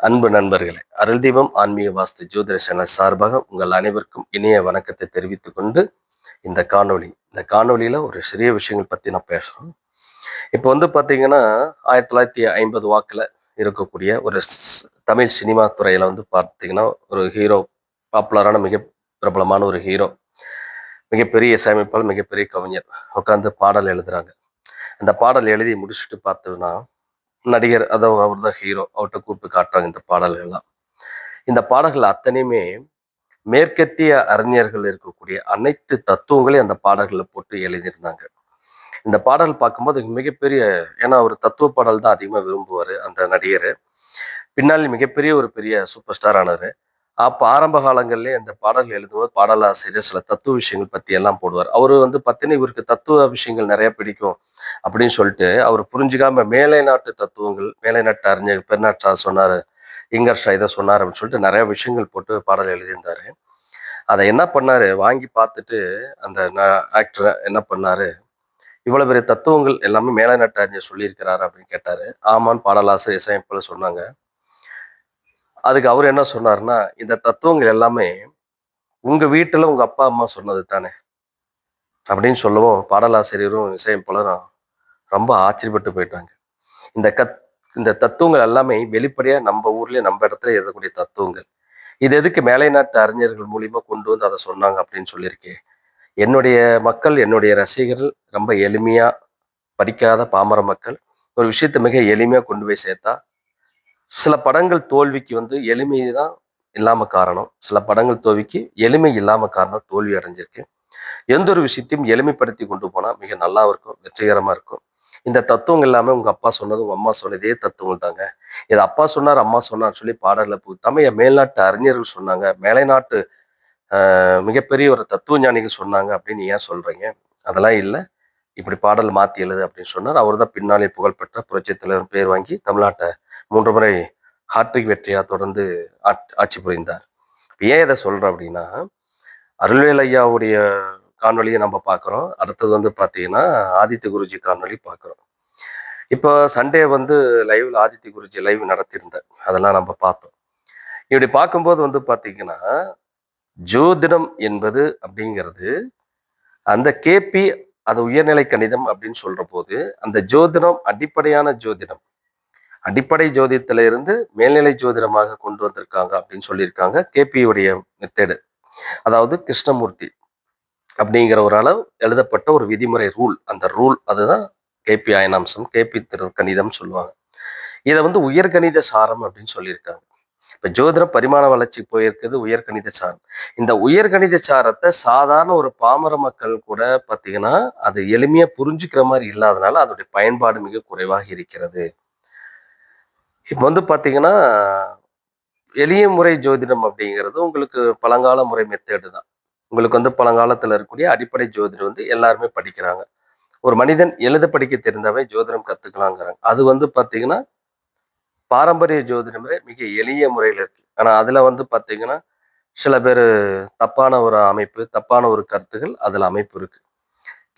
அன்பு நண்பர்களே அருள்தீபம் ஆன்மீக வாஸ்து ஜோதிட சேனல் சார்பாக உங்கள் அனைவருக்கும் இணைய வணக்கத்தை தெரிவித்துக் கொண்டு இந்த காணொளி இந்த காணொலியில் ஒரு சிறிய விஷயங்கள் பத்தி நான் பேசுறோம் இப்போ வந்து பாத்தீங்கன்னா ஆயிரத்தி தொள்ளாயிரத்தி ஐம்பது வாக்குல இருக்கக்கூடிய ஒரு தமிழ் சினிமா துறையில வந்து பார்த்தீங்கன்னா ஒரு ஹீரோ பாப்புலரான மிக பிரபலமான ஒரு ஹீரோ மிகப்பெரிய இசையமைப்பாளர் மிகப்பெரிய கவிஞர் உட்காந்து பாடல் எழுதுறாங்க. அந்த பாடல் எழுதி முடிச்சுட்டு பார்த்தோம்னா நடிகர் அதாவது அவர் தான் ஹீரோ அவர்கிட்ட கூப்பிட்டு காட்டுறாங்க இந்த பாடல்கள் எல்லாம் இந்த பாடல்கள் அத்தனையுமே மேற்கத்திய அறிஞர்கள் இருக்கக்கூடிய அனைத்து தத்துவங்களையும் அந்த பாடல்களை போட்டு எழுதியிருந்தாங்க. இந்த பாடல் பார்க்கும்போது மிகப்பெரிய ஏன்னா அவர் தத்துவ பாடல் தான் அதிகமாக விரும்புவார் அந்த நடிகர். பின்னால் மிகப்பெரிய ஒரு பெரிய சூப்பர் ஸ்டார் ஆனார் அப்போ ஆரம்ப காலங்கள்லேயே அந்த பாடல் எழுதும்போது பாடலாசிரியர் சில தத்துவ விஷயங்கள் பற்றி எல்லாம் போடுவார். அவர் வந்து பார்த்தீங்கன்னா இவருக்கு தத்துவ விஷயங்கள் நிறைய பிடிக்கும் அப்படின்னு சொல்லிட்டு அவர் புரிஞ்சுக்காம மேலை நாட்டு தத்துவங்கள் மேலை நாட்டு அறிஞர் பெருநாட்டா சொன்னார் இங்கர்ஷா இதை சொன்னார் அப்படின்னு சொல்லிட்டு நிறைய விஷயங்கள் போட்டு பாடல் எழுதியிருந்தாரு. அதை என்ன பண்ணாரு? வாங்கி பார்த்துட்டு அந்த ஆக்டர் என்ன பண்ணார்? இவ்வளோ பெரிய தத்துவங்கள் எல்லாமே மேலை நாட்டு அறிஞர் சொல்லியிருக்கிறாரு அப்படின்னு கேட்டார். ஆமான்னு பாடலாசிரியர் இசையமைப்பில் சொன்னாங்க. அதுக்கு அவர் என்ன சொன்னார்னா இந்த தத்துவங்கள் எல்லாமே உங்க வீட்டுல உங்க அப்பா அம்மா சொன்னது தானே? அப்படின்னு சொல்லவும் பாடலாசிரியரும் இசையும் பலரும் ரொம்ப ஆச்சரியப்பட்டு போயிட்டாங்க. இந்த கத் இந்த தத்துவங்கள் எல்லாமே வெளிப்படையா நம்ம ஊர்லயே நம்ம இடத்துல எழுதக்கூடிய தத்துவங்கள். இது எதுக்கு மேலை நாட்டு அறிஞர்கள் மூலியமா கொண்டு வந்து அதை சொன்னாங்க அப்படின்னு சொல்லியிருக்கேன் என்னுடைய மக்கள் என்னுடைய ரசிகர்கள் ரொம்ப எளிமையா படிக்காத பாமர மக்கள் ஒரு விஷயத்தை மிக எளிமையா கொண்டு போய் சேர்த்தா சில படங்கள் தோல்விக்கு வந்து எளிமை தான் இல்லாமல் காரணம். சில படங்கள் தோல்விக்கு எளிமை இல்லாமல் காரணம் தோல்வி அடைஞ்சிருக்கு. எந்த ஒரு விஷயத்தையும் எளிமைப்படுத்தி கொண்டு போனால் மிக நல்லா இருக்கும் வெற்றிகரமாக இருக்கும். இந்த தத்துவங்கள் எல்லாமே உங்கள் அப்பா சொன்னது உங்கள் அம்மா சொன்னது இதே தத்துவங்கள் தாங்க. இது அப்பா சொன்னார் அம்மா சொன்னார் சொல்லி பாடலில் போய் என் மேல்நாட்டு அறிஞர்கள் சொன்னாங்க. மேலை நாட்டு மிகப்பெரிய ஒரு தத்துவ ஞானிகள் சொன்னாங்க அப்படின்னு ஏன் சொல்கிறீங்க அதெல்லாம் இல்லை. இப்படி பாடல் மாத்தி எழுது அப்படின்னு சொன்னார். அவர் தான் பின்னாலே புகழ்பெற்ற புரட்சி தலைவர் பேர் வாங்கி தமிழ்நாட்டை மூன்று முறை ஹாட்ரிக் வெற்றியா தொடர்ந்து ஆட்சி புரிந்தார். ஏன் இதை சொல்கிறேன் அப்படின்னா அருள்வேல் ஐயாவுடைய காணொலியை நம்ம பார்க்குறோம். அடுத்தது வந்து பார்த்தீங்கன்னா ஆதித்ய குருஜி காணொலி பார்க்குறோம். இப்போ சண்டே வந்து லைவ்ல ஆதித்ய குருஜி லைவ் நடத்தியிருந்தார். அதெல்லாம் நம்ம பார்த்தோம். இப்படி பார்க்கும்போது வந்து பார்த்தீங்கன்னா ஜோதிடம் என்பது அப்படிங்கிறது அந்த கேபி அது உயர்நிலை கணிதம் அப்படின்னு சொல்ற போது அந்த ஜோதிடம் அடிப்படையான ஜோதிடம். அடிப்படை ஜோதிடத்துல இருந்து மேல்நிலை ஜோதிடமாக கொண்டு வந்திருக்காங்க அப்படின்னு சொல்லியிருக்காங்க கேபியுடைய மெத்தேடு. அதாவது கிருஷ்ணமூர்த்தி அப்படிங்கிற ஒரு அளவு எழுதப்பட்ட ஒரு விதிமுறை ரூல். அந்த ரூல் அதுதான் கேபி அயனாம்சம் கேபி திரு கணிதம் சொல்லுவாங்க. இதை வந்து உயர்கணித சாரம் அப்படின்னு சொல்லியிருக்காங்க. இப்ப ஜோதிடம் பரிமாண வளர்ச்சி போயிருக்கிறது உயர்கணித சாரம். இந்த உயர்கணித சாரத்தை சாதாரண ஒரு பாமர மக்கள் கூட பார்த்தீங்கன்னா அது எளிமையா புரிஞ்சுக்கிற மாதிரி இல்லாதனால அதோடைய பயன்பாடு மிக குறைவாக இருக்கிறது. இப்போ வந்து பார்த்தீங்கன்னா எளிய முறை ஜோதிடம் அப்படிங்கிறது உங்களுக்கு பழங்கால முறை மெத்தேடு தான். உங்களுக்கு வந்து பழங்காலத்துல இருக்கக்கூடிய அடிப்படை ஜோதிடம் வந்து எல்லாருமே படிக்கிறாங்க. ஒரு மனிதன் எழுத படிக்க தெரிந்தாவே ஜோதிடம் கத்துக்கலாங்கிறாங்க. அது வந்து பாத்தீங்கன்னா பாரம்பரிய ஜோதிடமே மிக எளிய முறையில் இருக்கு. ஆனால் அதில் வந்து பார்த்தீங்கன்னா சில பேர் தப்பான ஒரு அமைப்பு தப்பான ஒரு கருத்துகள் அதில் அமைப்பு இருக்கு.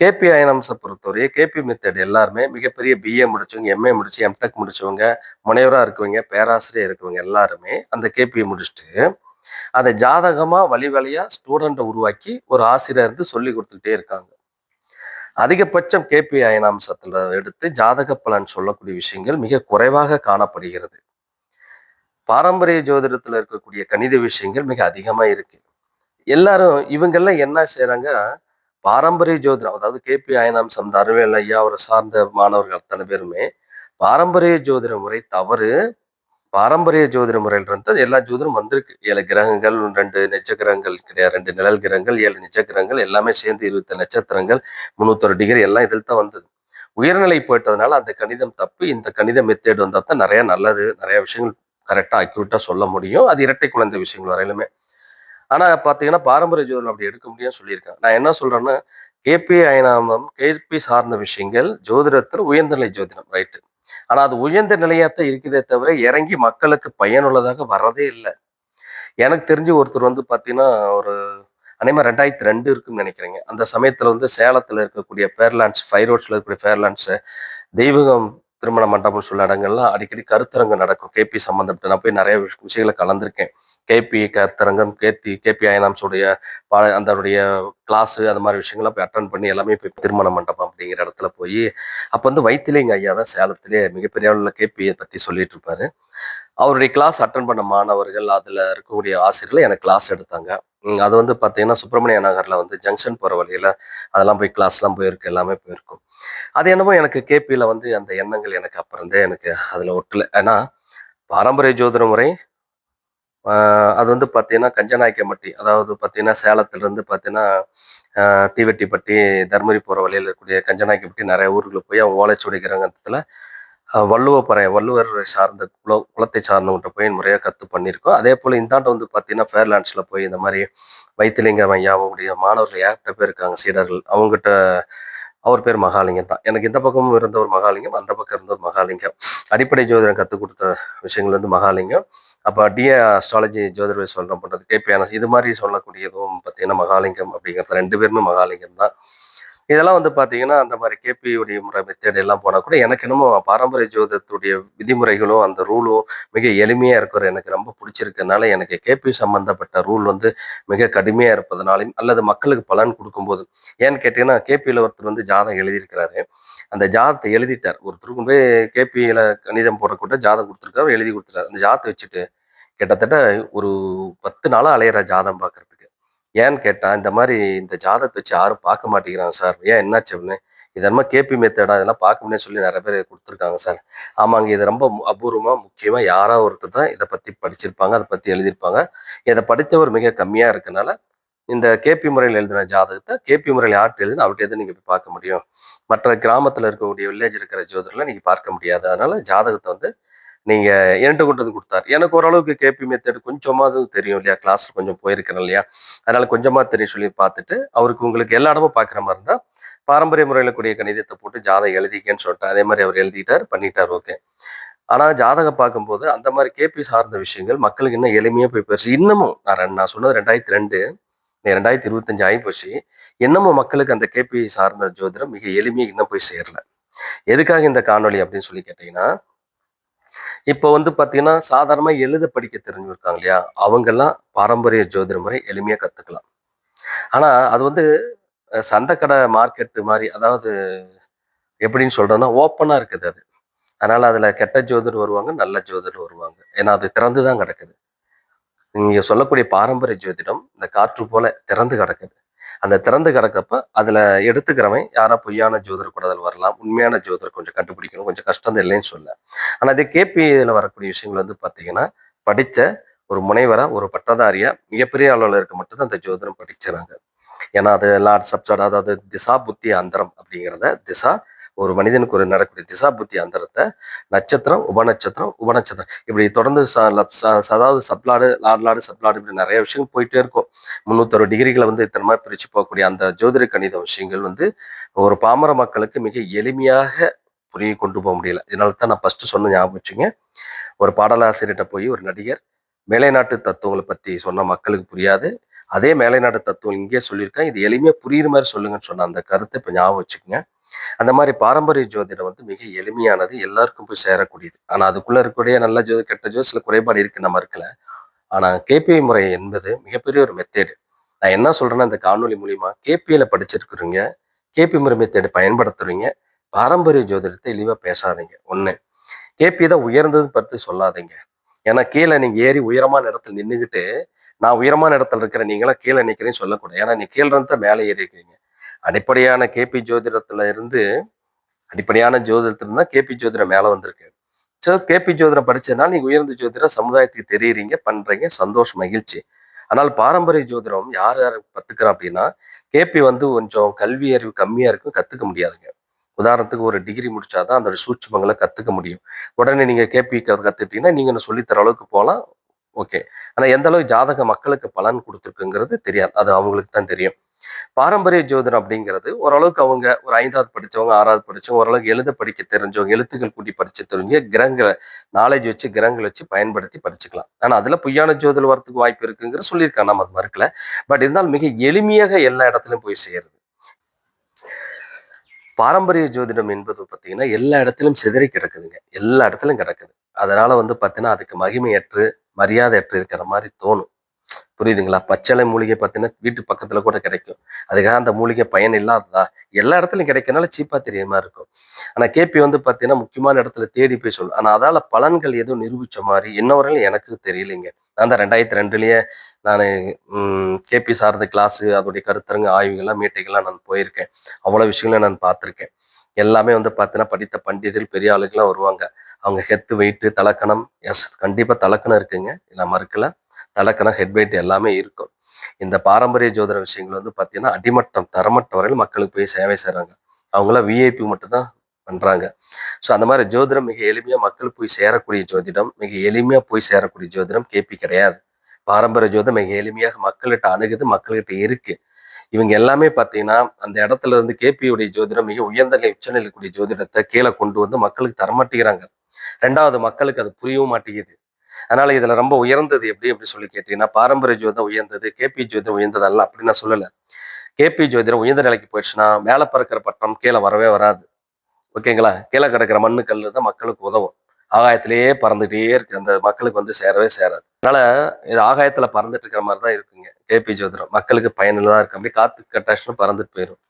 கேபி அயனம்ஸை பொறுத்தவரையே கேபி மெத்தட் எல்லாருமே மிகப்பெரிய பிஏ முடிச்சவங்க எம்ஏ முடிச்சு எம்டெக் முடிச்சவங்க முனைவராக இருக்கவங்க பேராசிரியர் இருக்கவங்க எல்லாருமே அந்த கேபியை முடிச்சுட்டு அதை ஜாதகமாக வழி வழியாக ஸ்டூடெண்ட்டை உருவாக்கி ஒரு ஆசிரியர் இருந்து சொல்லி கொடுத்துக்கிட்டே இருக்காங்க. அதிகபட்சம் கேபி அயனாம்சத்துல எடுத்து ஜாதக பலன் சொல்லக்கூடிய விஷயங்கள் மிக குறைவாக காணப்படுகிறது. பாரம்பரிய ஜோதிடத்துல இருக்கக்கூடிய கணித விஷயங்கள் மிக அதிகமா இருக்கு. எல்லாரும் இவங்கெல்லாம் என்ன செய்கிறாங்க பாரம்பரிய ஜோதிடம் அதாவது கேபி அயனாம்சம் இந்த அறிவியல் ஐயா அவரை சார்ந்த மாணவர்கள் அத்தனை பேருமே பாரம்பரிய ஜோதிட முறை தவறு பாரம்பரிய ஜோதிட முறையில் இருந்து எல்லா ஜோதிடம் வந்திருக்கு. ஏழு கிரகங்கள் ரெண்டு நட்ச கிரகங்கள் கிடையாது. ரெண்டு நிழல் கிரகங்கள் ஏழு நட்ச கிரகங்கள் எல்லாமே சேர்ந்து இருபத்தி நட்சத்திரங்கள் முந்நூத்தொரு டிகிரி எல்லாம் இதில் தான் வந்தது. உயர்நிலை போயிட்டதுனால அந்த கணிதம் தப்பு. இந்த கணித மெத்தேடு வந்தால் தான் நிறைய நல்லது. நிறைய விஷயங்கள் கரெக்டாக அக்யூரட்டாக சொல்ல முடியும். அது இரட்டை குழந்தை விஷயங்கள் வரையிலுமே. ஆனால் பார்த்தீங்கன்னா பாரம்பரிய ஜோதிடம் அப்படி எடுக்க முடியும்னு சொல்லியிருக்கேன் நான் என்ன சொல்கிறேன்னா கேபி அயனாமம் கேபி சார்ந்த விஷயங்கள் ஜோதிடத்தில் உயர்ந்தநிலை ஜோதிடம் ரைட்டு ஆனா அது உயர்ந்த நிலையாத்தான் இருக்குதே தவிர இறங்கி மக்களுக்கு பயனுள்ளதாக வர்றதே இல்லை. எனக்கு தெரிஞ்சு ஒருத்தர் வந்து பாத்தீங்கன்னா ஒரு அனைமா ரெண்டாயிரத்தி ரெண்டு இருக்குன்னு நினைக்கிறேங்க. அந்த சமயத்துல வந்து சேலத்துல இருக்கக்கூடிய ஃபேர்லாண்ட்ஸ் ஃபைவ் ரோட்ஸில் இருக்கக்கூடிய ஃபேர்லாண்ட்ஸ் தெய்வகம் திருமண மண்டபம் சொல்ல இடங்கள்லாம் அடிக்கடி கருத்தரங்கம் நடக்கும். கேபி சம்மந்தப்பட்ட நான் போய் நிறைய விஷயங்களை கலந்துருக்கேன். கேபி கருத்தரங்கம் கேத்தி கேபி அயனாம்ஸுடைய பா அதனுடைய கிளாஸு அந்த மாதிரி விஷயங்கள்லாம் போய் அட்டன் பண்ணி எல்லாமே போய் திருமண மண்டபம் அப்படிங்கிற இடத்துல போய் அப்போ வந்து வைத்திலிங்க ஐயா தான் சேலத்திலே மிகப்பெரிய அளவில் கேபியை பற்றி சொல்லிட்டு இருப்பாரு. அவருடைய கிளாஸ் அட்டன் பண்ண மாணவர்கள் அதில் இருக்கக்கூடிய ஆசிரியர்கள் எனக்கு கிளாஸ் எடுத்தாங்க. அது வந்து பார்த்தீங்கன்னா சுப்பிரமணிய நகரில் வந்து ஜங்ஷன் போகிற வழியில் அதெல்லாம் போய் கிளாஸ்லாம் போயிருக்கு எல்லாமே போயிருக்கும். அது என்னமோ எனக்கு கேபியில் வந்து அந்த எண்ணங்கள் எனக்கு அப்புறந்தே எனக்கு அதில் ஒட்டலை. ஏன்னா பாரம்பரிய ஜோதிட முறை அது வந்து பார்த்தீங்கன்னா கஞ்சநாயக்கம்பட்டி அதாவது பார்த்தீங்கன்னா சேலத்துலேருந்து பார்த்தீங்கன்னா தீவெட்டிப்பட்டி தர்மபுரி போகிற வழியில் இருக்கக்கூடிய கஞ்சநாயக்கம்பட்டி நிறைய ஊர்களுக்கு போய் அவங்க ஓலைச்சுவடி கிரகத்தில் வள்ளுவப்பறை வள்ளுவர் சார்ந்த குல குலத்தை சார்ந்தவங்கிட்ட போய் முறையாக கற்று பண்ணியிருக்கோம். அதே போல் இந்தாண்ட வந்து பார்த்தீங்கன்னா ஃபேர்லாண்ட்ஸில் போய் இந்த மாதிரி வைத்தியலிங்கம் ஐயா அவங்களுடைய மாணவர்கள் ஏகப்பட்ட பேர் இருக்காங்க சீடர்கள். அவங்ககிட்ட அவர் பேர் மகாலிங்கம் தான். எனக்கு இந்த பக்கமும் இருந்த ஒரு மகாலிங்கம் அந்த பக்கம் இருந்த ஒரு மகாலிங்கம். அடிப்படை ஜோதிடம் கற்றுக் கொடுத்த விஷயங்கள் வந்து மகாலிங்கம். அப்போ டிஏ அஸ்ட்ராலஜி ஜோதிட சொல்கிறோம் பண்ணுறது கேபிஎன்எஸ் இது மாதிரி சொல்லக்கூடியதும் பார்த்தீங்கன்னா மகாலிங்கம் அப்படிங்கிறது ரெண்டு பேருமே மகாலிங்கம் தான். இதெல்லாம் வந்து பார்த்தீங்கன்னா அந்த மாதிரி கேபியுடைய முறை மெத்தேட் எல்லாம் போனால் கூட எனக்கு என்னமோ பாரம்பரிய ஜோதத்துடைய விதிமுறைகளும் அந்த ரூலும் மிக எளிமையாக இருக்கிற எனக்கு ரொம்ப பிடிச்சிருக்கனால எனக்கு கேபி சம்பந்தப்பட்ட ரூல் வந்து மிக கடுமையாக இருப்பதனாலையும் அல்லது மக்களுக்கு பலன் கொடுக்கும்போது. ஏன்னு கேட்டிங்கன்னா கேபியில் ஒருத்தர் வந்து ஜாதகம் எழுதியிருக்கிறாரு. அந்த ஜாதத்தை எழுதிட்டார். ஒருத்தருக்கு போய் கேபியில் கணிதம் போடக்கூட ஜாதகம் கொடுத்துருக்காரு எழுதி கொடுத்துருக்காரு. அந்த ஜாதத்தை வச்சுட்டு கிட்டத்தட்ட ஒரு பத்து நாளாக அலையிற ஜாதம் பார்க்கறதுக்கு ஏன்னு கேட்டான் இந்த மாதிரி இந்த ஜாதகத்தை வச்சு யாரும் பார்க்க மாட்டேங்கிறாங்க சார். ஏன் என்னாச்சு அப்படின்னு? இதெல்லாம் கேபி மெத்தடா இதெல்லாம் பார்க்கணும்னே சொல்லி நிறைய பேர் கொடுத்துருக்காங்க சார். ஆமாங்க இது ரொம்ப அபூர்வமாக முக்கியமாக முக்கியமா யாரா ஒருத்தர் தான் இதை பற்றி படிச்சிருப்பாங்க அதை பற்றி எழுதியிருப்பாங்க. இதை படித்தவர் மிக கம்மியாக இருக்கனால இந்த கேபி முறையில் எழுதின ஜாதகத்தை கேபி முறையில் யார்கிட்ட எழுதுனா அவர்கிட்ட நீங்கள் போய் பார்க்க முடியும். மற்ற கிராமத்தில் இருக்கக்கூடிய வில்லேஜ் இருக்கிற ஜோதிடர்ல நீங்கள் பார்க்க முடியாது. அதனால ஜாதகத்தை வந்து நீங்க என்கிட்ட கொண்டு வந்து கொடுத்தாரு. எனக்கு ஓரளவுக்கு கேபி மெத்தட் கொஞ்சமாவது தெரியும் இல்லையா? கிளாஸ்ல கொஞ்சம் போயிருக்கிறேன் இல்லையா? அதனால கொஞ்சமா தெரியும் சொல்லி பார்த்துட்டு அவருக்கு உங்களுக்கு எல்லா இடமும் பார்க்குற மாதிரி இருந்தா பாரம்பரிய முறையில் கூடிய கணிதத்தை போட்டு ஜாதகம் எழுதிக்கன்னு சொல்லிட்டு அதே மாதிரி அவர் எழுதிட்டார் பண்ணிட்டார் ஓகே ஆனா ஜாதகம் பார்க்கும்போது அந்த மாதிரி கேபி சார்ந்த விஷயங்கள் மக்களுக்கு இன்னும் எளிமையா போய் போயிடுச்சு இன்னமும் நான் ரெண்டு- நான் சொன்னது ரெண்டாயிரத்தி ரெண்டு ரெண்டாயிரத்தி இருபத்தஞ்சு ஆகி போச்சு. இன்னமும் மக்களுக்கு அந்த கேபி சார்ந்த ஜோதிடம் மிக எளிமையா இன்னும் போய் சேரல. எதுக்காக இந்த காணொளி அப்படின்னு சொல்லி கேட்டீங்கன்னா இப்போ வந்து பார்த்தீங்கன்னா சாதாரணமாக எழுத படிக்க தெரிஞ்சிருக்காங்க இல்லையா? அவங்கெல்லாம் பாரம்பரிய ஜோதிட முறை எளிமையாக கற்றுக்கலாம் ஆனால் அது வந்து சந்தைக்கடை மார்க்கெட்டு மாதிரி அதாவது எப்படின்னு சொல்கிறோன்னா ஓப்பனாக இருக்குது அது. அதனால் அதில் கெட்ட ஜோதிடர் வருவாங்க நல்ல ஜோதிடர் வருவாங்க. ஏன்னா அது திறந்து தான் கிடக்குது. நீங்கள் சொல்லக்கூடிய பாரம்பரிய ஜோதிடம் இந்த காற்று போல திறந்து கிடக்குது. அந்த திறந்து கிடக்கப்ப அதில் எடுத்துக்கிறவன் யாரா பொய்யான ஜோதர் கூட அதில் வரலாம் உண்மையான ஜோதர் கொஞ்சம் கண்டுபிடிக்கணும் கொஞ்சம் கஷ்டம் இல்லைன்னு சொல்ல. ஆனால் அதே கேபிஐயில் வரக்கூடிய விஷயங்கள் வந்து பார்த்தீங்கன்னா படித்த ஒரு முனைவராக ஒரு பட்டதாரியாக மிகப்பெரிய அளவில் இருக்க மட்டும்தான் அந்த ஜோதிடம் படிச்சுறாங்க ஏன்னா அது லார்ட் சப்சாட் அதாவது திசா புத்தி அந்தரம் அப்படிங்கிறத திசா ஒரு மனிதனுக்கு ஒரு நடக்கூடிய திசா புத்தி அந்தரத்தை நட்சத்திரம் உபநட்சத்திரம் உபநட்சத்திரம். இப்படி தொடர்ந்து அதாவது சப்ளாடு லார்லாடு சப்ளாடு இப்படி நிறைய விஷயங்கள் போயிட்டே இருக்கும். முந்நூத்தொரு டிகிரிகளை வந்து இத்தனை மாதிரி பிரித்து போகக்கூடிய அந்த ஜோதிட கணித விஷயங்கள் வந்து ஒரு பாமர மக்களுக்கு மிக எளிமையாக புரிய கொண்டு போக முடியல. இதனால தான் நான் ஃபஸ்ட்டு சொன்ன ஞாபகம் வச்சுங்க. ஒரு பாடலாசிரியர்கிட்ட போய் ஒரு நடிகர் மேலைநாட்டு தத்துவங்களை பற்றி சொன்ன மக்களுக்கு புரியாது. அதே மேலைநாட்டு தத்துவம் இங்கே சொல்லியிருக்கேன் இது எளிமையாக புரியுற மாதிரி சொல்லுங்கன்னு சொன்ன அந்த கருத்தை இப்போ ஞாபகம் வச்சுக்கோங்க. அந்த மாதிரி பாரம்பரிய ஜோதிடம் வந்து மிக எளிமையானது எல்லாருக்கும் போய் சேரக்கூடியது. ஆனா அதுக்குள்ள இருக்கக்கூடிய நல்ல ஜோதி கெட்ட ஜோதி சில குறைபாடு இருக்கு நம்ம இருக்கல. ஆனா கேபிஐ முறை என்பது மிகப்பெரிய ஒரு மெத்தேடு. நான் என்ன சொல்றேன்னா இந்த காணொலி மூலியமா கேபிஐல படிச்சிருக்கிறீங்க கேபி முறை மெத்தேடு பயன்படுத்துறீங்க பாரம்பரிய ஜோதிடத்தை இழிவாக பேசாதீங்க. ஒண்ணு கேபி தான் உயர்ந்தது பற்றி சொல்லாதீங்க. ஏன்னா கீழே நீங்க ஏறி உயரமான இடத்துல நின்றுக்கிட்டு நான் உயரமான இடத்துல இருக்கிறேன் நீங்களாம் கீழே நிக்கிறேன்னு சொல்லக்கூடாது. ஏன்னா நீ கீழே இருந்தால் தான் மேலே ஏறி இருக்கிறீங்க. அடிப்படையான கேபி ஜோதிடத்துல இருந்து அடிப்படையான ஜோதிடத்திலிருந்து தான் கேபி ஜோதிடம் மேலே வந்திருக்கு. ஸோ கேபி ஜோதிடம் படிச்சதுனால நீங்க உயர்ந்த ஜோதிடம் சமுதாயத்துக்கு தெரியுறீங்க பண்றீங்க சந்தோஷம் மகிழ்ச்சி. ஆனால் பாரம்பரிய ஜோதிடம் யார் யார் கத்துக்கிறா அப்படின்னா கேபி வந்து கொஞ்சம் கல்வி அறிவு கம்மியா இருக்கும் கத்துக்க முடியாதுங்க. உதாரணத்துக்கு ஒரு டிகிரி முடிச்சாதான் அந்த சூட்சமங்களை கத்துக்க முடியும். உடனே நீங்க கேபி கத்துக்கிட்டீங்கன்னா நீங்க என்ன சொல்லித்தர அளவுக்கு போகலாம் ஓகே ஆனா எந்த அளவுக்கு ஜாதக மக்களுக்கு பலன் கொடுத்துருக்குங்கிறது தெரியாது. அது அவங்களுக்கு தான் தெரியும். பாரம்பரிய ஜோதிடம் அப்படிங்கிறது ஓரளவுக்கு அவங்க ஒரு ஐந்தாவது படித்தவங்க ஆறாவது படித்தவங்க ஓரளவுக்கு எழுத படிக்க தெரிஞ்சவங்க எழுத்துக்கள் கூட்டி படிச்சு தெரிஞ்ச கிரகங்களை நாலேஜ் வச்சு கிரகங்களை வச்சு பயன்படுத்தி படிச்சுக்கலாம். ஆனால் அதில் பொய்யான ஜோதிடம் வரத்துக்கு வாய்ப்பு இருக்குங்கிற சொல்லியிருக்காங்க. நம்ம அது மறுக்கல. பட் இருந்தாலும் மிக எளிமையாக எல்லா இடத்துலையும் போய் சேருது. பாரம்பரிய ஜோதிடம் என்பது பார்த்தீங்கன்னா எல்லா இடத்திலும் சிதறி கிடக்குதுங்க. எல்லா இடத்துலையும் கிடக்குது. அதனால வந்து பார்த்தீங்கன்னா அதுக்கு மகிமையற்று மரியாதையற்று இருக்கிற மாதிரி தோணும். புரியுதுங்களா? பச்சளை மூலிகை பார்த்தீங்கன்னா வீட்டு பக்கத்துல கூட கிடைக்கும். அதுக்காக அந்த மூலிகை பயன் இல்லாததா? எல்லா இடத்துலையும் கிடைக்கனால சீப்பா தெரியுமா இருக்கும். ஆனா கேபி வந்து பார்த்தீங்கன்னா முக்கியமான இடத்துல தேடி போய் சொல்லும். ஆனா அதால பலன்கள் எதுவும் நிரூபிச்ச மாதிரி இன்ன வரையிலும் எனக்கு தெரியலைங்க. நான் தான் ரெண்டாயிரத்தி ரெண்டுலயே நான் கேபி சார்ந்த கிளாஸ் அதோடைய கருத்தரங்க ஆய்வுகள்லாம் மீட்டிங்கெல்லாம் நான் போயிருக்கேன். அவ்வளோ விஷயங்களை நான் பார்த்துருக்கேன். எல்லாமே வந்து பார்த்தீங்கன்னா படித்த பண்டிதர்கள் பெரிய ஆளுகள்லாம் வருவாங்க. அவங்க ஹெத்து வெயிட்டு தலக்கணம் எஸ் கண்டிப்பாக தலக்கணம் இருக்குங்க. நான் மறுக்கல. தலக்கணம் ஹெட் எல்லாமே இருக்கும். இந்த பாரம்பரிய ஜோதிட விஷயங்கள் வந்து பார்த்தீங்கன்னா அடிமட்டம் தரமட்டம் வரையில் மக்களுக்கு போய் சேவை செய்கிறாங்க அவங்களாம் விஐபி மட்டும்தான் பண்றாங்க. ஸோ அந்த மாதிரி ஜோதிடம் மிக எளிமையா மக்கள் போய் சேரக்கூடிய ஜோதிடம் மிக எளிமையா போய் சேரக்கூடிய ஜோதிடம் கேபி கிடையாது. பாரம்பரிய ஜோதிடம் மிக எளிமையாக மக்கள்கிட்ட அணுகுது மக்கள்கிட்ட இருக்கு. இவங்க எல்லாமே பார்த்தீங்கன்னா அந்த இடத்துல இருந்து கேபியுடைய ஜோதிடம் மிக உயர்ந்த நிலை உச்சநிலை கூடிய ஜோதிடத்தை கீழே கொண்டு வந்து மக்களுக்கு தரமாட்டேங்கிறாங்க. ரெண்டாவது மக்களுக்கு அது புரியவும் மாட்டேங்குது. அதனால இதுல ரொம்ப உயர்ந்தது எப்படி எப்படி சொல்லி கேட்டீங்கன்னா பாரம்பரிய ஜோதிடம் உயர்ந்தது கேபி ஜோதிடம் உயர்ந்தது அல்ல அப்படின்னு நான் சொல்லலை. கேபி ஜோதிடம் உயர்ந்த நிலைக்கு போயிடுச்சுன்னா மேல பறக்கிற பட்டம் கீழே வரவே வராது. ஓகேங்களா கீழே கிடக்கிற மண்ணு கல்லு தான் மக்களுக்கு உதவும். ஆகாயத்திலேயே பறந்துட்டே இருக்கு. அந்த மக்களுக்கு வந்து சேரவே சேராது. அதனால இது ஆகாயத்துல பறந்துட்டு இருக்கிற மாதிரி தான் இருக்குங்க. கேபி ஜோதிடம். மக்களுக்கு பயனுள்ளதா இருக்கு அப்படி காத்து கட்டாச்சுன்னு பறந்துட்டு போயிடும்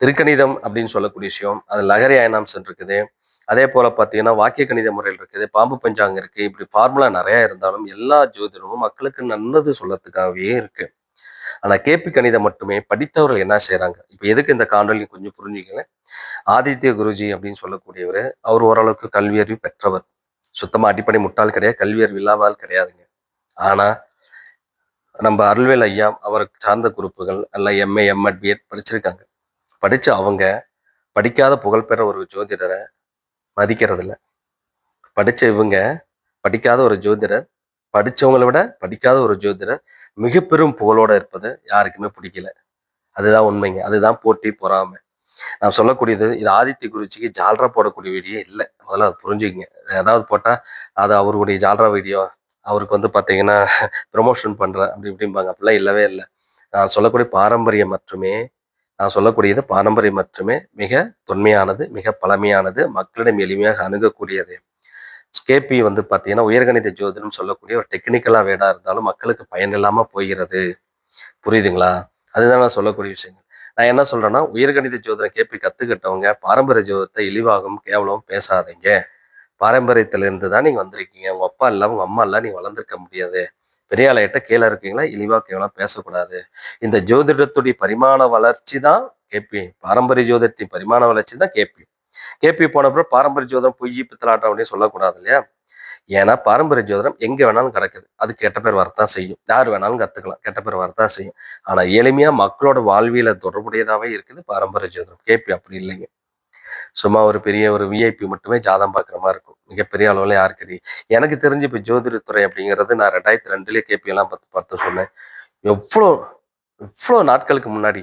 திருக்கணிதம் அப்படின்னு சொல்லக்கூடிய விஷயம் அது லகரி அயனாம்சம் இருக்குது. அதே போல பார்த்தீங்கன்னா வாக்கிய கணித முறையில் இருக்குது பாம்பு பஞ்சாங்கம் இருக்கு. இப்படி ஃபார்முலா நிறைய இருந்தாலும் எல்லா ஜோதிடமும் மக்களுக்கு நல்லது சொல்லத்துக்காகவே இருக்கு. ஆனா கேபி கணிதம் மட்டுமே படித்தவர்கள் என்ன செய்கிறாங்க இப்போ எதுக்கு இந்த காணொலி கொஞ்சம் புரிஞ்சுக்கங்க. ஆதித்ய குருஜி அப்படின்னு சொல்லக்கூடியவர் அவர் ஓரளவுக்கு கல்வியறிவு பெற்றவர். சுத்தமா அடிப்படை முட்டாள் கிடையாது கல்வியறிவு இல்லாமல் கிடையாதுங்க. ஆனா நம்ம அருள்வேல் ஐயா அவருக்கு சார்ந்த குறிப்புகள் எல்லாம் எம்ஏ எம்எட் பிஎட் படிச்சிருக்காங்க. படிச்சு அவங்க படிக்காத புகழ்பெற்ற ஒரு ஜோதிடரை மதிக்கிறது படித்த இவங்க படிக்காத ஒரு ஜோதிடர் படிச்சவங்களை விட படிக்காத ஒரு ஜோதிடர் மிக பெரும் இருப்பது யாருக்குமே பிடிக்கல. அதுதான் உண்மைங்க. அதுதான் போட்டி பொறாமை. நான் சொல்லக்கூடியது இது ஆதித்ய குருஜிக்கு ஜால்ரா போடக்கூடிய வீடியோ இல்லை. முதல்ல அதை புரிஞ்சுக்கங்க. ஏதாவது போட்டால் அது அவருடைய ஜால்ரா வீடியோ அவருக்கு வந்து பார்த்தீங்கன்னா ப்ரொமோஷன் பண்ணுற அப்படி இப்படிம்பாங்க. அப்படிலாம் இல்லவே இல்லை. நான் சொல்லக்கூடிய பாரம்பரியம் மட்டுமே நான் சொல்லக்கூடியது பாரம்பரியம் மட்டுமே மிக தொன்மையானது மிக பழமையானது மக்களிடம் எளிமையாக அணுகக்கூடியது. கேபி வந்து பார்த்தீங்கன்னா உயர்கணித ஜோதிடம் சொல்லக்கூடிய ஒரு டெக்னிக்கலாக வேடா இருந்தாலும் மக்களுக்கு பயன் இல்லாமல் போகிறது. புரியுதுங்களா? அதுதான் நான் சொல்லக்கூடிய விஷயங்கள். நான் என்ன சொல்றேன்னா உயர்கணித ஜோதிடம் கேபி கத்துக்கிட்டவங்க பாரம்பரிய ஜோதிடத்தை இழிவாகவும் கேவலமும் பேசாதீங்க. பாரம்பரியத்திலேருந்து தான் நீங்கள் வந்திருக்கீங்க. உங்கள் அப்பா இல்லை உங்கள் அம்மா இல்லை நீங்கள் வளர்ந்துருக்க முடியாது. பெரிய ஆளையிட்ட கீழே இருக்கீங்களா? இழிவா கேவலம் பேசக்கூடாது. இந்த ஜோதிடத்துடைய பரிமாண வளர்ச்சி தான் கேபி பாரம்பரிய ஜோதிடத்தின் பரிமாண வளர்ச்சி தான் கேபி கேபி போன பாரம்பரிய ஜோதிடம் பொய் பித்தலாட்டம் அப்படின்னு சொல்லக்கூடாது இல்லையா? ஏன்னா பாரம்பரிய ஜோதிடம் எங்க வேணாலும் கிடக்குது. அது கெட்ட பேர் வரத்தான் செய்யும். யார் வேணாலும் கத்துக்கலாம். கெட்ட பேர் வரத்தான் செய்யும். ஆனா எளிமையா மக்களோட வாழ்வியல தொடர்புடையதாவே இருக்குது பாரம்பரிய ஜோதிடம். கேபி அப்படி இல்லைங்க. சும்மா ஒரு பெரிய ஒரு விஐபி மட்டுமே ஜாதம் பார்க்குற மாதிரி இருக்கும். மிகப்பெரிய அளவில் யாருக்கு தெரியும். எனக்கு தெரிஞ்சு இப்போ ஜோதிடத்துறை அப்படிங்கிறது நான் ரெண்டாயிரத்தி ரெண்டுலேயே கேபி எல்லாம் பார்த்து பார்த்து சொன்னேன். எவ்வளோ எவ்வளோ நாட்களுக்கு முன்னாடி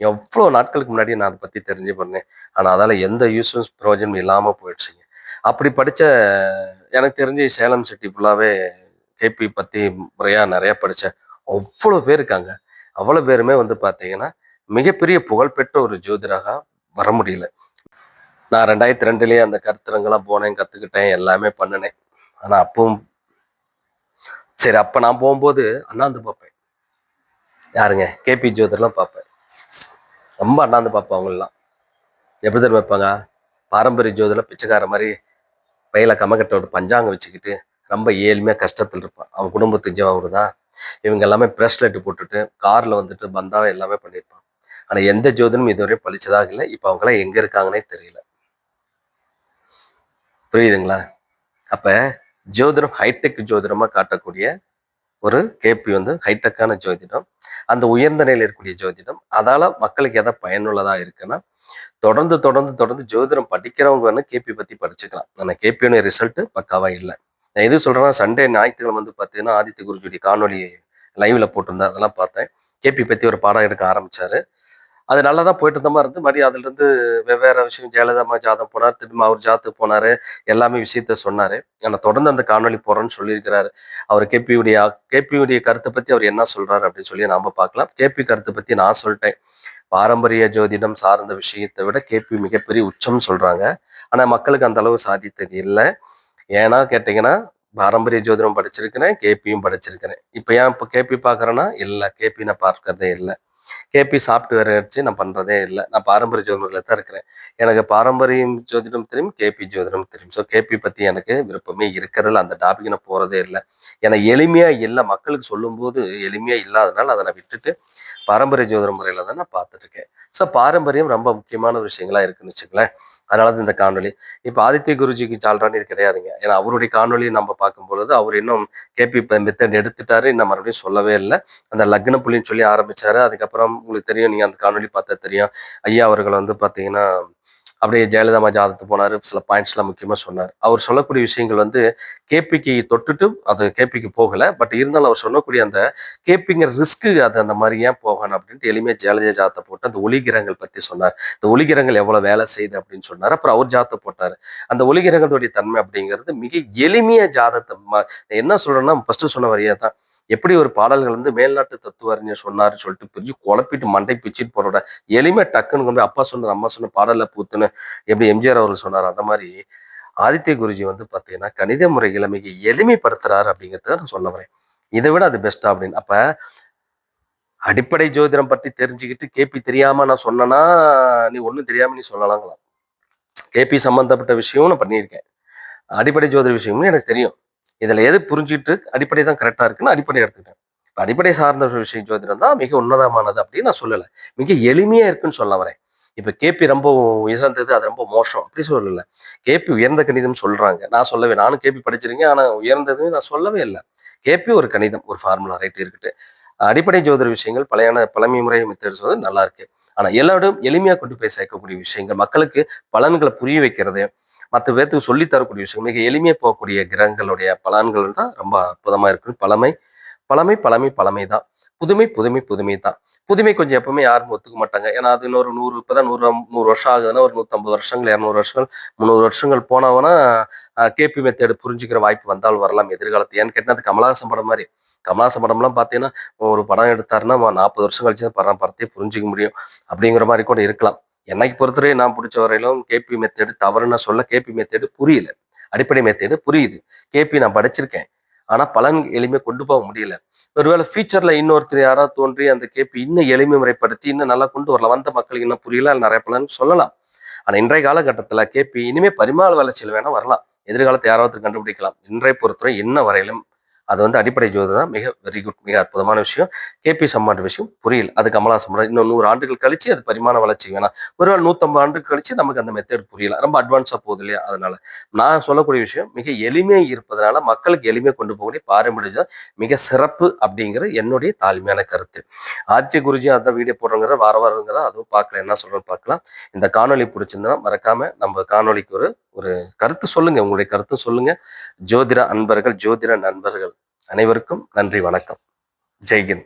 எவ்வளோ நாட்களுக்கு முன்னாடி நான் அதை பற்றி தெரிஞ்சு பண்ணேன். ஆனால் அதால் எந்த யூஸும் பிரயோஜனம் இல்லாமல் போயிடுச்சுங்க. அப்படி படித்த எனக்கு தெரிஞ்சு சேலம் சிட்டி ஃபுல்லாகவே கேபி பற்றி முறையாக நிறையா படித்த அவ்வளோ பேர் இருக்காங்க. அவ்வளோ பேருமே வந்து பார்த்தீங்கன்னா மிகப்பெரிய புகழ்பெற்ற ஒரு ஜோதிடராக வர முடியல. நான் ரெண்டாயிரத்தி ரெண்டுலேயே அந்த கருத்தரங்கெல்லாம் போனேன் கற்றுக்கிட்டேன் எல்லாமே பண்ணினேன். ஆனால் அப்பவும் சரி அப்போ நான் போகும்போது அண்ணாந்து பார்ப்பேன் யாருங்க? கேபி ஜோதர்லாம் பார்ப்பேன் ரொம்ப அண்ணாந்து பார்ப்பேன் அவங்களெலாம் எப்படி தெரியுமா வைப்பாங்க? பாரம்பரிய ஜோதிடர் பிச்சைக்கார மாதிரி பையில கமக்கட்டோட பஞ்சாங்க வச்சுக்கிட்டு ரொம்ப ஏழ்மையாக கஷ்டத்தில் இருப்பான். அவன் குடும்பத்துக்கு அவரு தான். இவங்க எல்லாமே ப்ரெஸ்லெட் போட்டுட்டு காரில் வந்துட்டு பந்தாவை எல்லாமே பண்ணியிருப்பான். ஆனால் எந்த ஜோதினும் இதுவரையும் பழிச்சதாக இல்லை. இப்போ அவங்களாம் எங்கே இருக்காங்கன்னே தெரியல. புரியுதுங்களா? அப்ப ஜோதிடம் ஹைடெக் ஜோதிடமா காட்டக்கூடிய ஒரு கேபி வந்து ஹைடெக்கான ஜோதிடம் அந்த உயர்ந்த நிலையில் இருக்கக்கூடிய ஜோதிடம் அதால மக்களுக்கு எதை பயனுள்ளதா இருக்குன்னா தொடர்ந்து தொடர்ந்து தொடர்ந்து ஜோதிடம் படிக்கிறவங்க வந்து கேபி பத்தி படிச்சுக்கலாம். ஆனால் கேபியோட ரிசல்ட் பக்காவா இல்லை. நான் எது சொல்றேன்னா சண்டே ஞாயிற்றுக்கிழமை வந்து பார்த்தீங்கன்னா ஆதித்ய குருஜுடைய காணொலி லைவ்ல போட்டிருந்தேன். அதெல்லாம் பார்த்தேன். கேபி பத்தி ஒரு பாடம் எடுக்க ஆரம்பிச்சாரு. அது நல்லா தான் போயிட்டு இருந்த மாதிரி இருந்து மறுபடியும் அதுலேருந்து வெவ்வேறு விஷயம் ஜெயலலிதா ஜாதம் போனார் திரும்ப அவர் ஜாத்துக்கு போனாரு எல்லாமே விஷயத்த சொன்னார். ஆனால் தொடர்ந்து அந்த காணொலி போகிறோன்னு சொல்லியிருக்கிறாரு. அவர் கேபியுடைய கேபியுடைய கருத்தை பற்றி அவர் என்ன சொல்கிறாரு அப்படின்னு சொல்லி நாம் பார்க்கலாம். கேபி கருத்தை பற்றி நான் சொல்லிட்டேன். பாரம்பரிய ஜோதிடம் சார்ந்த விஷயத்தை விட கேபி மிகப்பெரிய உச்சம் சொல்கிறாங்க ஆனால் மக்களுக்கு அந்த அளவு சாதித்தது இல்லை. ஏன்னா கேட்டிங்கன்னா பாரம்பரிய ஜோதிடம் படிச்சிருக்கிறேன் கேபியும் படிச்சிருக்கிறேன். இப்போ ஏன் இப்போ கேபி பார்க்குறேன்னா இல்லை கேபி நான் பார்க்கறதே இல்லை. கேபி சாஃப்ட்வேர் வச்சு நான் பண்றதே இல்லை. நான் பாரம்பரிய ஜோதிடத்தில் தான் இருக்கிறேன். எனக்கு பாரம்பரியம் ஜோதிடம் தெரியும் கேபி ஜோதிடம் தெரியும். ஸோ கேபி பத்தி எனக்கு விருப்பமே இருக்கிறதில்ல அந்த டாபிக் நான் போறதே இல்லை. ஏன்னா எளிமையா இல்லை மக்களுக்கு சொல்லும்போது எளிமையா இல்லாதனால அதை நான் விட்டுட்டு பாரம்பரிய ஜோதிட முறையில தான் நான் பார்த்துட்டு இருக்கேன். ஸோ பாரம்பரியம் ரொம்ப முக்கியமான விஷயங்களா இருக்குன்னு வச்சுங்களேன் அதனால தான் இந்த காணொலி இப்போ ஆதித்ய குருஜிக்கு சால்றான்னு இது கிடையாதுங்க. ஏன்னா அவருடைய காணொலியை நம்ம பார்க்கும் பொழுது அவர் இன்னும் கேபி மெத்தட் எடுத்துட்டாரு. இன்னும் மறுபடியும் சொல்லவே இல்லை. அந்த லக்ன புள்ளின்னு சொல்லி ஆரம்பிச்சாரு. அதுக்கப்புறம் உங்களுக்கு தெரியும் நீங்க அந்த காணொலி பார்த்தா தெரியும். ஐயா அவர்கள் வந்து பார்த்தீங்கன்னா அப்படியே ஜெயலலிதா அம்மா போனார் போனாரு சில பாயிண்ட்ஸ்லாம் முக்கியமாக சொன்னார். அவர் சொல்லக்கூடிய விஷயங்கள் வந்து கேபிக்கு தொட்டுட்டு அது கேபிக்கு போகலை பட் இருந்தாலும் அவர் சொல்லக்கூடிய அந்த கேபிங்கிற ரிஸ்க்கு அது அந்த மாதிரி ஏன் போகணும் அப்படின்ட்டு எளிமையாக ஜெயலலிதா ஜாதத்தை போட்டு அந்த ஒளிகிரங்கள் பற்றி சொன்னார். இந்த ஒளிகிரங்கள் எவ்வளோ வேலை செய்யுது அப்படின்னு சொன்னார். அப்புறம் அவர் ஜாதத்தை போட்டாரு. அந்த ஒளிகிரங்களுடைய தன்மை அப்படிங்கிறது மிக எளிமையாக ஜாதத்தை ம- என்ன சொல்கிறேன்னா ஃபஸ்ட்டு சொன்ன வரையே தான் எப்படி ஒரு பாடல்கள் வந்து மேல்நாட்டு தத்துவ அறிஞர் சொன்னாருன்னு சொல்லிட்டு பிரிஞ்சு குழப்பிட்டு மண்டை பிச்சுட்டு போறோட எளிமை டக்குன்னு கொண்டு போய் அப்பா சொன்ன அம்மா சொன்ன பாடல்ல பூத்துன்னு எப்படி எம்ஜிஆர் அவர்கள் சொன்னார் அந்த மாதிரி ஆதித்ய குருஜி வந்து பார்த்தீங்கன்னா கணித முறை இளமையை எளிமைப்படுத்துறாரு அப்படிங்கிறத நான் சொல்ல வரேன். இதை விட அது பெஸ்டா அப்படின்னு. அப்ப அடிப்படை ஜோதிடம் பத்தி தெரிஞ்சுக்கிட்டு கேபி தெரியாம நான் சொன்னேன்னா நீ ஒன்றும் தெரியாம நீ சொல்லலாங்களாம். கேபி சம்பந்தப்பட்ட விஷயமும் நான் பண்ணியிருக்கேன். அடிப்படை ஜோதிட விஷயமும் எனக்கு தெரியும். இதுல எது புரிஞ்சுட்டு அடிப்படை தான் கரெக்டா இருக்குன்னு அடிப்படை எடுத்துக்கிட்டேன். இப்போ அடிப்படை சார்ந்த ஒரு விஷயம் ஜோதிடம் தான் மிக உன்னதமானது அப்படின்னு நான் சொல்லலை. மிக எளிமையா இருக்குன்னு சொல்ல வரேன். இப்ப கேபி ரொம்ப உயர்ந்தது அது ரொம்ப மோசம் அப்படி சொல்லல. கேபி உயர்ந்த கணிதம் சொல்றாங்க. நான் சொல்லவே நானும் கேபி படிச்சிருக்கேன் ஆனா உயர்ந்தது நான் சொல்லவே இல்லை. கேபி ஒரு கணிதம் ஒரு ஃபார்முலா ரைட் இருக்குது. அடிப்படை ஜோதிட விஷயங்கள் பழையான பழமை முறை மெத்தட்ஸ் வந்து நல்லா இருக்கு. ஆனா எல்லாரும் எளிமையா கொண்டு போய் சேர்க்கக்கூடிய விஷயங்கள் மக்களுக்கு பலன்களை புரிய வைக்கிறது மற்ற பேர்த்துக்கு சொல்லி தரக்கூடிய விஷயம் மிக எளிமையாக போகக்கூடிய கிரகங்களுடைய பலன்கள் தான் ரொம்ப அற்புதமா இருக்கும் பழமை. பழமை பழமை பழமை தான் புதுமை புதுமை புதுமை தான் புதுமை கொஞ்சம் எப்பவுமே யாரும் ஒத்துக்க மாட்டாங்க. ஏன்னா அது இன்னொரு நூறு இப்போதான் நூறு நூறு வருஷம் ஆகுதுன்னா ஒரு நூற்றம்பது வருஷங்கள் இரநூறு வருஷங்கள் முந்நூறு வருஷங்கள் போனவனா கேபி மெத்தேடு புரிஞ்சுக்கிற வாய்ப்பு வந்தால் வரலாம் எதிர்காலத்து ஏன்னு கேட்டால் அது கமலஹாசன் படம் மாதிரி. கமலஹாசன் படம்லாம் பார்த்தீங்கன்னா ஒரு படம் எடுத்தாருன்னா நாற்பது வருஷம் கழிச்சு தான் படம் படத்தையே புரிஞ்சுக்க முடியும். அப்படிங்கிற மாதிரி கூட இருக்கலாம். என்னைக்கு பொறுத்தவரையும் நான் பிடிச்ச வரையிலும் கேபி மெத்தேடு தவறுன்னு சொல்ல கேபி மெத்தேடு புரியல. அடிப்படை மெத்தேடு புரியுது. கேபி நான் படிச்சிருக்கேன். ஆனா பலன் எளிமை கொண்டு போக முடியல. ஒருவேளை ஃபியூச்சர்ல இன்னொருத்தர் யாராவது தோன்றி அந்த கேபி இன்னும் எளிமை முறைப்படுத்தி இன்னும் நல்லா கொண்டு வரலாம் வந்த மக்களுக்கு இன்னும் புரியல நிறைய பலன் சொல்லலாம். ஆனால் இன்றைய காலகட்டத்துல கேபி இனிமேல் பரிமாள வளர்ச்சியில் வேணால் வரலாம். எதிர்காலத்தை யாராவது கண்டுபிடிக்கலாம். இன்றைய பொறுத்தவரை இன்ன வரையிலும் அது வந்து அடிப்படை ஜோதி தான். மிக வெரி குட் மிக அற்புதமான விஷயம். கேபி சம்மான் விஷயம் புரியல. அது கமலா படம். இன்னும் நூறு ஆண்டுகள் கழிச்சு அது பரிமாண வளர்ச்சி. வேணாம் ஒருவேளை நூற்றம்பது ஆண்டுகள் கழிச்சு நமக்கு அந்த மெத்தட் புரியல. ரொம்ப அட்வான்ஸாக போகுது இல்லையா? அதனால நான் சொல்லக்கூடிய விஷயம் மிக எளிமையாக இருப்பதனால மக்களுக்கு எளிமையை கொண்டு போகக்கூடிய பாரம்பரிய மிக சிறப்பு அப்படிங்கிற என்னுடைய தாழ்மையான கருத்து. ஆத்திய குருஜி அந்த வீடியோ போடுறோங்கிற வார வாரங்கிற அதுவும் பார்க்கல. என்ன சொல்றேன்னு பார்க்கலாம். இந்த காணொலி பிடிச்சிருந்தா மறக்காம நம்ம காணொளிக்கு ஒரு ஒரு கருத்து சொல்லுங்க உங்களுடைய கருத்து சொல்லுங்க. ஜோதிட அன்பர்கள் ஜோதிட நண்பர்கள் அனைவருக்கும் நன்றி வணக்கம். ஜெய்கின்